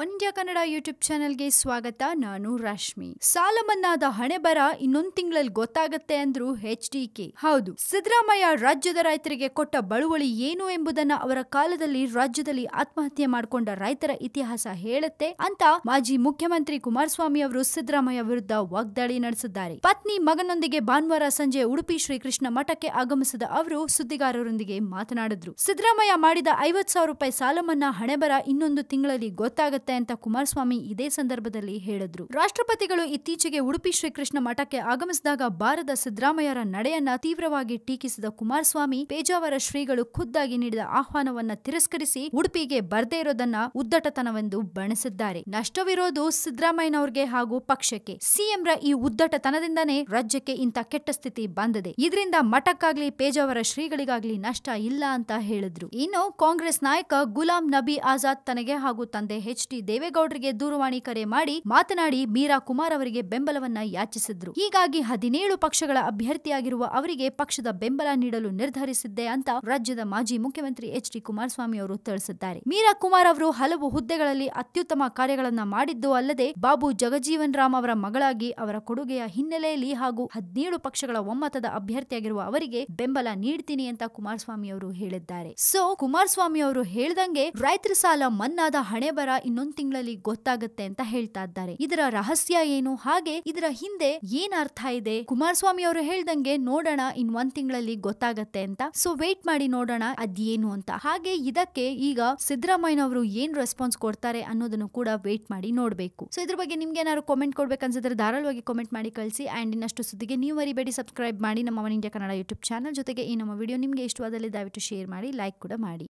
India Kannada YouTube ಚಾನೆಲ್ಗೆ ಸ್ವಾಗತ, ನಾನು ರಶ್ಮಿ. ಸಾಲ ಮನ್ನಾದ ಹಣೆ ಬರ ಇನ್ನೊಂದ್ ತಿಂಗಳಲ್ಲಿ ಗೊತ್ತಾಗತ್ತೆ ಅಂದ್ರು ಎಚ್ ಡಿ ಕೆ. ಹೌದು, ಸಿದ್ದರಾಮಯ್ಯ ರಾಜ್ಯದ ರೈತರಿಗೆ ಕೊಟ್ಟ ಬಳುವಳಿ ಏನು ಎಂಬುದನ್ನ ಅವರ ಕಾಲದಲ್ಲಿ ರಾಜ್ಯದಲ್ಲಿ ಆತ್ಮಹತ್ಯೆ ಮಾಡಿಕೊಂಡ ರೈತರ ಇತಿಹಾಸ ಹೇಳುತ್ತೆ ಅಂತ ಮಾಜಿ ಮುಖ್ಯಮಂತ್ರಿ ಕುಮಾರಸ್ವಾಮಿ ಅವರು ಸಿದ್ದರಾಮಯ್ಯ ವಿರುದ್ಧ ವಾಗ್ದಾಳಿ ನಡೆಸಿದ್ದಾರೆ. ಪತ್ನಿ ಮಗನೊಂದಿಗೆ ಭಾನುವಾರ ಸಂಜೆ ಉಡುಪಿ ಶ್ರೀಕೃಷ್ಣ ಮಠಕ್ಕೆ ಆಗಮಿಸಿದ ಅವರು ಸುದ್ದಿಗಾರರೊಂದಿಗೆ ಮಾತನಾಡಿದ್ರು. ಸಿದ್ದರಾಮಯ್ಯ ಮಾಡಿದ ಐವತ್ ಸಾವಿರ ರೂಪಾಯಿ ಸಾಲ ಮನ್ನಾ ಹಣೆ ಬರ ಇನ್ನೊಂದು ತಿಂಗಳಲ್ಲಿ ಗೊತ್ತಾಗತ್ತೆ ಅಂತ ಕುಮಾರಸ್ವಾಮಿ ಇದೇ ಸಂದರ್ಭದಲ್ಲಿ ಹೇಳಿದ್ರು. ರಾಷ್ಟ್ರಪತಿಗಳು ಇತ್ತೀಚೆಗೆ ಉಡುಪಿ ಶ್ರೀಕೃಷ್ಣ ಮಠಕ್ಕೆ ಆಗಮಿಸಿದಾಗ ಬಾರದ ಸಿದ್ದರಾಮಯ್ಯರ ನಡೆಯನ್ನ ತೀವ್ರವಾಗಿ ಟೀಕಿಸಿದ ಕುಮಾರಸ್ವಾಮಿ, ಪೇಜಾವರ ಶ್ರೀಗಳು ಖುದ್ದಾಗಿ ನೀಡಿದ ಆಹ್ವಾನವನ್ನ ತಿರಸ್ಕರಿಸಿ ಉಡುಪಿಗೆ ಬರ್ದೇ ಇರೋದನ್ನ ಉದ್ದಟತನವೆಂದು ಬಣಿಸಿದ್ದಾರೆ ನಷ್ಟವಿರೋದು ಸಿದ್ದರಾಮಯ್ಯನವ್ರಿಗೆ ಹಾಗೂ ಪಕ್ಷಕ್ಕೆ. ಸಿಎಂರ ಈ ಉದ್ದಟತನದಿಂದನೇ ರಾಜ್ಯಕ್ಕೆ ಇಂಥ ಕೆಟ್ಟ ಸ್ಥಿತಿ ಬಂದಿದೆ. ಇದರಿಂದ ಮಠಕ್ಕಾಗ್ಲಿ, ಪೇಜಾವರ ಶ್ರೀಗಳಿಗಾಗ್ಲಿ ನಷ್ಟ ಇಲ್ಲ ಅಂತ ಹೇಳಿದ್ರು. ಇನ್ನು ಕಾಂಗ್ರೆಸ್ ನಾಯಕ ಗುಲಾಂ ನಬಿ ಆಜಾದ್ ತನಗೆ ಹಾಗೂ ತಂದೆ ಎಚ್. ಡಿ ದೇವೇಗೌಡರಿಗೆ ದೂರವಾಣಿ ಕರೆ ಮಾಡಿ ಮಾತನಾಡಿ ಮೀರಾ ಕುಮಾರ್ ಅವರಿಗೆ ಬೆಂಬಲವನ್ನ ಯಾಚಿಸಿದ್ರು. ಹೀಗಾಗಿ ಹದಿನೇಳು ಪಕ್ಷಗಳ ಅಭ್ಯರ್ಥಿಯಾಗಿರುವ ಅವರಿಗೆ ಪಕ್ಷದ ಬೆಂಬಲ ನೀಡಲು ನಿರ್ಧರಿಸಿದ್ದೆ ಅಂತ ರಾಜ್ಯದ ಮಾಜಿ ಮುಖ್ಯಮಂತ್ರಿ ಎಚ್ ಡಿ ಕುಮಾರಸ್ವಾಮಿ ಅವರು ತಿಳಿಸಿದ್ದಾರೆ. ಮೀರಾ ಕುಮಾರ್ ಅವರು ಹಲವು ಹುದ್ದೆಗಳಲ್ಲಿ ಅತ್ಯುತ್ತಮ ಕಾರ್ಯಗಳನ್ನ ಮಾಡಿದ್ದು ಅಲ್ಲದೆ ಬಾಬು ಜಗಜೀವನ್ ರಾಮ್ ಅವರ ಮಗಳಾಗಿ ಅವರ ಕೊಡುಗೆಯ ಹಿನ್ನೆಲೆಯಲ್ಲಿ ಹಾಗೂ ಹದಿನೇಳು ಪಕ್ಷಗಳ ಒಮ್ಮತದ ಅಭ್ಯರ್ಥಿಯಾಗಿರುವ ಅವರಿಗೆ ಬೆಂಬಲ ನೀಡ್ತೀನಿ ಅಂತ ಕುಮಾರಸ್ವಾಮಿ ಅವರು ಹೇಳಿದ್ದಾರೆ. ಸೊ, ಕುಮಾರಸ್ವಾಮಿ ಅವರು ಹೇಳ್ದಂಗೆ, ರೈತರ ಸಾಲ ಮನ್ನಾದ ಹಣೆ ಬರ ತಿಂಗಳಲ್ಲಿ ಗೊತ್ತಾಗುತ್ತೆ ಅಂತ ಹೇಳ್ತಾ ಇದ್ದಾರೆ. ಇದರ ರಹಸ್ಯ ಏನು? ಹಾಗೆ ಇದರ ಹಿಂದೆ ಏನ್ ಅರ್ಥ ಇದೆ? ಕುಮಾರಸ್ವಾಮಿ ಅವರು ಹೇಳ್ದಂಗೆ ನೋಡೋಣ, ಇನ್ ಒಂದ್ ತಿಂಗಳಲ್ಲಿ ಗೊತ್ತಾಗತ್ತೆ ಅಂತ. ಸೊ ವೇಟ್ ಮಾಡಿ ನೋಡೋಣ ಅದೇನು ಅಂತ. ಹಾಗೆ ಇದಕ್ಕೆ ಈಗ ಸಿದ್ದರಾಮಯ್ಯನವರು ಏನ್ ರೆಸ್ಪಾನ್ಸ್ ಕೊಡ್ತಾರೆ ಅನ್ನೋದನ್ನು ಕೂಡ ವೇಟ್ ಮಾಡಿ ನೋಡ್ಬೇಕು. ಸೊ ಇದ್ರ ಬಗ್ಗೆ ನಿಮ್ಗೆ ಏನಾದ್ರು ಕಾಮೆಂಟ್ ಕೊಡ್ಬೇಕು ಅನ್ಸಿದ್ರೆ ಧಾರಾಳವಾಗಿ ಕಾಮೆಂಟ್ ಮಾಡಿ ಕಳಿಸಿ. ಅಂಡ್ ಇನ್ನಷ್ಟು ಸುದ್ದಿಗೆ ನೀವು ಮರಿಬೇಡಿ ಸಬ್ಸ್ಕ್ರೈಬ್ ಮಾಡಿ ನಮ್ಮ one India Kannada YouTube channel ಜೊತೆಗೆ ಈ ನಮ್ಮ ವಿಡಿಯೋ ನಿಮ್ಗೆ ಇಷ್ಟವಾದಲ್ಲಿ ದಯವಿಟ್ಟು ಶೇರ್ ಮಾಡಿ ಲೈಕ್ ಕೂಡ ಮಾಡಿ.